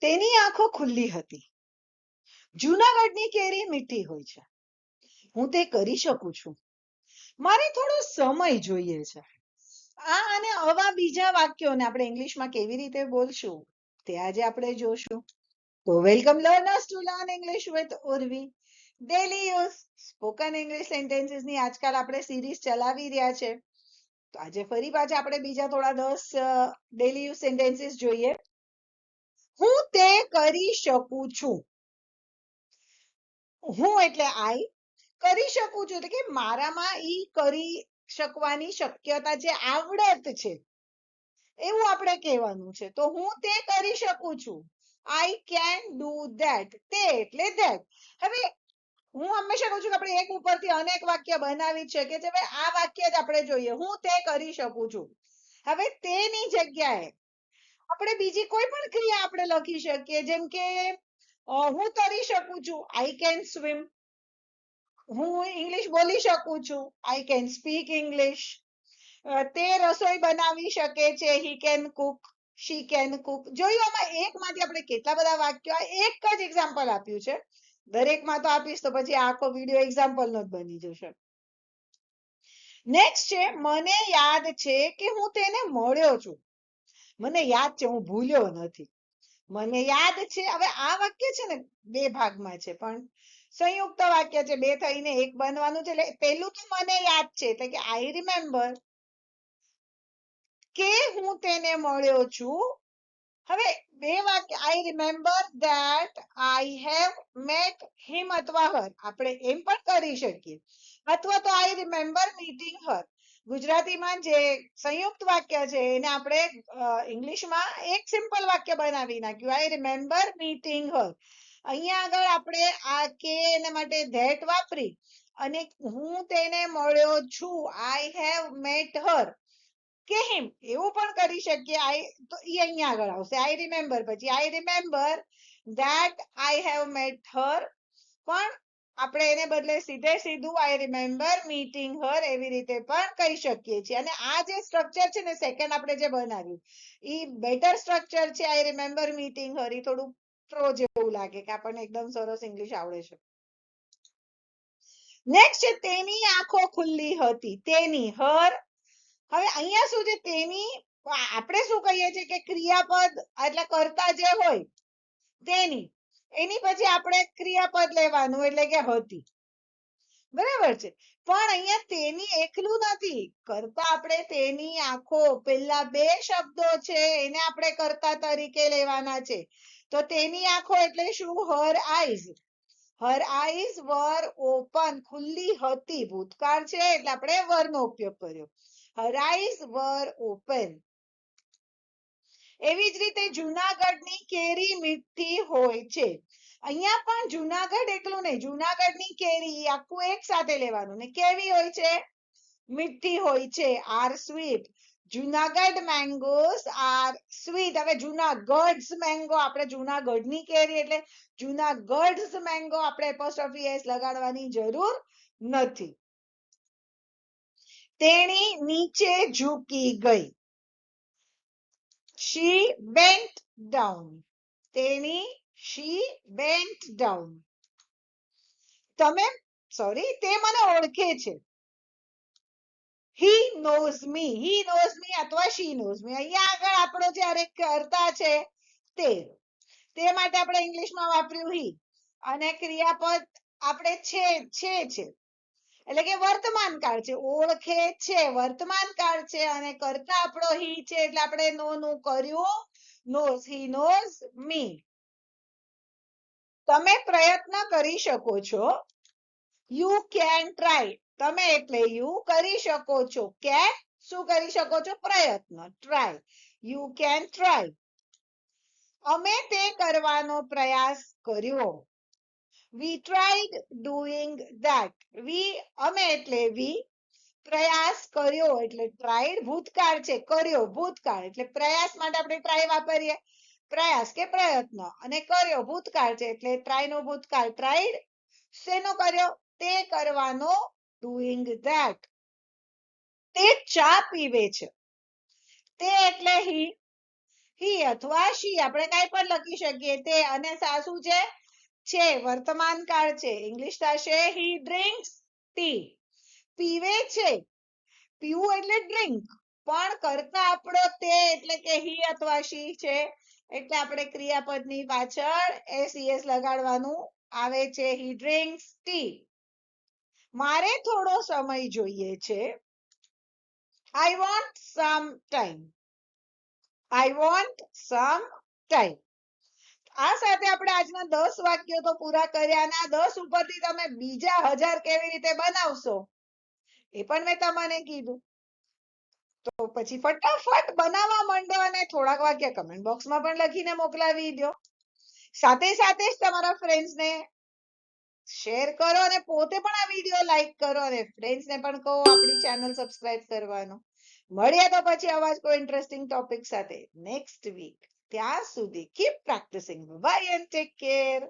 તેની આંખો ખુલ્લી હતી. જુનાગઢની કેરી મીઠી હોય છે. હું તે કરી શકું છું. મારે થોડો સમય જોઈએ છે. આ અને આવા બીજા વાક્યોને આપણે ઇંગ્લિશમાં કેવી રીતે બોલશું? તે આજે આપણે જોશું. તો welcome learners to learn English with Urvi. Daily use spoken English સેન્ટેન્સીસની આજકાલ આપણે સિરીઝ ચલાવી રહ્યા છે. તો આજે ફરી પાછા આપણે બીજા થોડા દસ ડેલી યુઝ સેન્ટેન્સીસ જોઈએ. હું તે કરી શકું છું. હું એટલે આઈ કરી શકું છું. એટલે કે મારામાં ઈ કરી શકવાની શક્યતા જે આવડત છે, એવું આપણે કહેવાનું છે. તો હું તે કરી શકું છું. I can do that. તે એટલે ધેટ. હવે હું હંમેશા કહું છું કે આપણે એક ઉપરથી અનેક વાક્ય બનાવી છે છીએ આ વાક્ય જ આપણે જોઈએ. હું તે કરી શકું છું. હવે તેની જગ્યાએ આપણે બીજી કોઈ પણ ક્રિયા આપણે લખી શકીએ. જેમ કે હું તરી શકું છું. આઈ કેન સ્વિમ હું ઇંગ્લિશ બોલી શકું છું. આઈ કેન સ્પીક ઇંગ્લિશ તે રસોઈ બનાવી શકે છે. He can cook she can cook જોયું, આમાં એકમાંથી આપણે કેટલા બધા વાક્યો એક જ એક્ઝામ્પલ આપ્યું છે. દરેકમાં તો આપીશ, તો પછી આખો વીડિયો એક્ઝામ્પલ નો જ બની જશે. નેક્સ્ટ છે, મને યાદ છે કે હું તેને મળ્યો છું. મને યાદ છે, હું ભૂલ્યો નથી. મને યાદ છે, હવે આ વાક્ય છે ને બે ભાગમાં છે, પણ સંયુક્ત વાક્ય છે, બે થઈને એક બનવાનું છે, એટલે પહેલું તો મને યાદ છે, એટલે કે આઈ રિમેમ્બર કે હું તેને મળ્યો છું. હવે બે વાક્ય I remember that I have met him અથવા હર આપણે એમ પણ કરી શકીએ. અથવા તો આઈ રિમેમ્બર મીટિંગ હર ગુજરાતીમાં જે સંયુક્ત વાક્ય છે એને આપણે ઇંગ્લિશમાં એક સિમ્પલ વાક્ય બનાવી નાખ્યું. આઈ રિમેમ્બર મીટિંગ હર અહીંયા આગળ આપણે આ કે એના માટે ધેટ વાપરી અને હું તેને મળ્યો છું. આઈ હેવ મેટ હર કે હિમ, એવું પણ કરી શકીએ. આઈ તો એ અહીંયા આગળ આવશે. આઈ રિમેમ્બર પછી. I remember that I have met her પણ આપણે એને બદલે સીધે સીધું આઈ રિમેમ્બર મીટિંગ હર એવી રીતે પણ કહી શકીએ છીએ. અને આ જે સ્ટ્રક્ચર છે ને સેકન્ડ આપણે જે બનાવ્યું એ બેટર સ્ટ્રક્ચર છે આઈ રિમેમ્બર મીટિંગ હર એ થોડું પ્રો જેવું લાગે કે આપણને એકદમ સરસ ઇંગ્લિશ આવડે છે. નેક્સ્ટ છે, તેની આંખો ખુલ્લી હતી, તેની હર હવે અહીંયા શું છે, તેની, આપણે શું કહીએ છીએ કે ક્રિયાપદ એટલે કરતા જે હોય, તેની. એની પછી આપણે ક્રિયાપદ લેવાનું એટલે કે હતી. બરાબર છે. પણ અહીંયા તેની એકલું નથી. કરતા આપણે તેની આંખો. પેલા બે શબ્દો છે, એને આપણે કરતા તરીકે લેવાના છે. તો તેની આંખો એટલે શું? Her eyes. Her eyes were open. ખુલ્લી હતી. ભૂતકાળ છે એટલે આપણે વરનો ઉપયોગ કર્યો. Her eyes were open. એવી જ રીતે જુનાગઢની કેરી મીઠી હોય છે. અહીંયા પણ જુનાગઢ એકલું નહીં, જુનાગઢની કેરી આખું એક સાથે લેવાનું ને કેવી હોય છે? મીઠી હોય છે, are sweet. Junagadh mangoes are sweet. હવે જુનાગઢ મેંગો, આપણે જુનાગઢની કેરી એટલે જુનાગઢ મેંગો આપણે એપોસ્ટ્રોફી એસ લગાડવાની જરૂર નથી. તેણી નીચે ઝૂકી ગઈ. She bent ડાઉન તેણી શી bent ડાઉન તમે સોરી તે મને ઓળખે છે. He knows me he knows મી અથવા શી નોઝ મી અહીંયા આગળ આપણો જ્યારે કરતા છે, તે. તે માટે આપણે ઇંગ્લિશમાં વાપર્યું હી અને ક્રિયાપદ આપણે છે છે છે. એટલે કે વર્તમાન કાળ છે, ઓળખે છે, વર્તમાન કાળ છે અને કરતા આપણો હી છે એટલે આપણે નો નું કર્યું, નોઝ, હી નોઝ મી. તમે પ્રયત્ન કરી શકો છો. You can try. તમે એટલે યુ કરી શકો છો. કે શું કરી શકો છો? પ્રયત્ન. ટ્રાય. You can try. અમે તે કરવાનો પ્રયાસ કર્યો. We tried doing that we અમે એટલે વી પ્રયાસ કર્યો, એટલે ટ્રાઈડ ભૂતકાળ છે, કર્યો, ભૂતકાળ. એટલે પ્રયાસ માટે આપણે ટ્રાય વાપરીએ. પ્રયાસ કે પ્રયત્ન. અને કર્યો, ભૂતકાળ છે, એટલે ટ્રાય નો ભૂતકાળ. ટ્રાઈડ શેનો કર્યો? તે કરવાનો ડુઈંગ ધેટ તે ચા પીવે છે. તે એટલે હી હી અથવા શી આપણે કાંઈ પણ લખી શકીએ. તે અને સાસુ છે છે, વર્તમાન કાળ છે. ઇંગ્લિશ થશે હી ડ્રિંક્સ ટી પીવે છે. પીવું એટલે ડ્રિંક પણ કરતા આપણો તે એટલે કે હી અથવા શી છે, એટલે આપણે ક્રિયાપદની પાછળ એસીએસ લગાડવાનું આવે છે. હી ડ્રિંક્સ ટી મારે થોડો સમય જોઈએ છે. I want some time I want some time આ સાથે આપણે આજના દસ વાક્યો તો પૂરા કર્યા આ દસ ઉપરથી તમે બીજા હજાર કેવી રીતે બનાવશો? એ પણ મેં તમને કીધું. તો પછી ફટાફટ બનાવવા માંડો અને થોડાક વાક્ય કમેન્ટ બોક્સમાં પણ લખીને મોકલાવી દો. સાથે સાથે જ તમારા ફ્રેન્ડ્સને શેર કરો અને પોતે પણ આ વીડિયો લાઈક કરો અને ફ્રેન્ડ્સને પણ કહો આપણી ચેનલ સબસ્ક્રાઇબ કરવાનું. મળીએ તો પછી આવા જ કોઈ ઇન્ટરેસ્ટિંગ ટોપિક સાથે નેક્સ્ટ વીક ત્યાં સુધી keep practising bye and take care